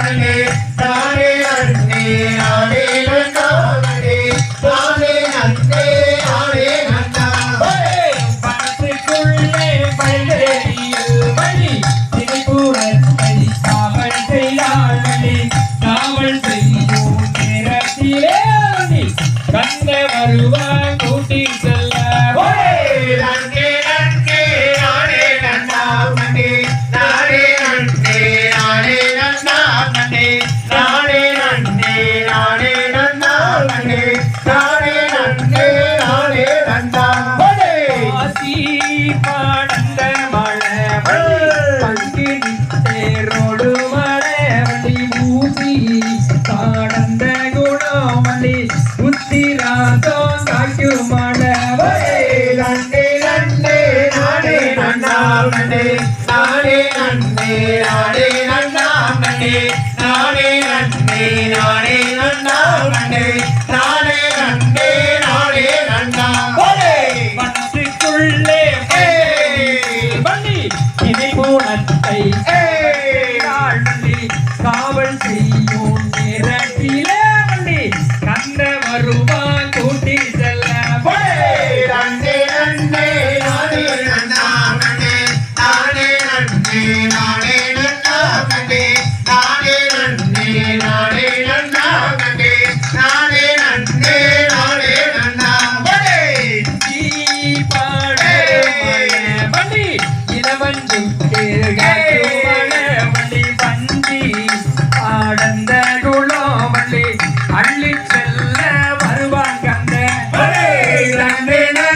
Amen. மனசுக்குள்ளே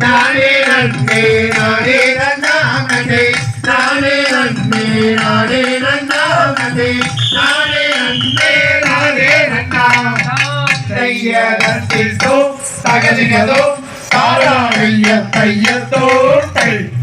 அடிக்கரலி வள்ளி அடிக்கரலி பூவெடுத்து வள்ளி ஆறு முகனுக்கு மாலையிட்டோம் தகதிகதோ தாராளிய தையத்தோட்டை.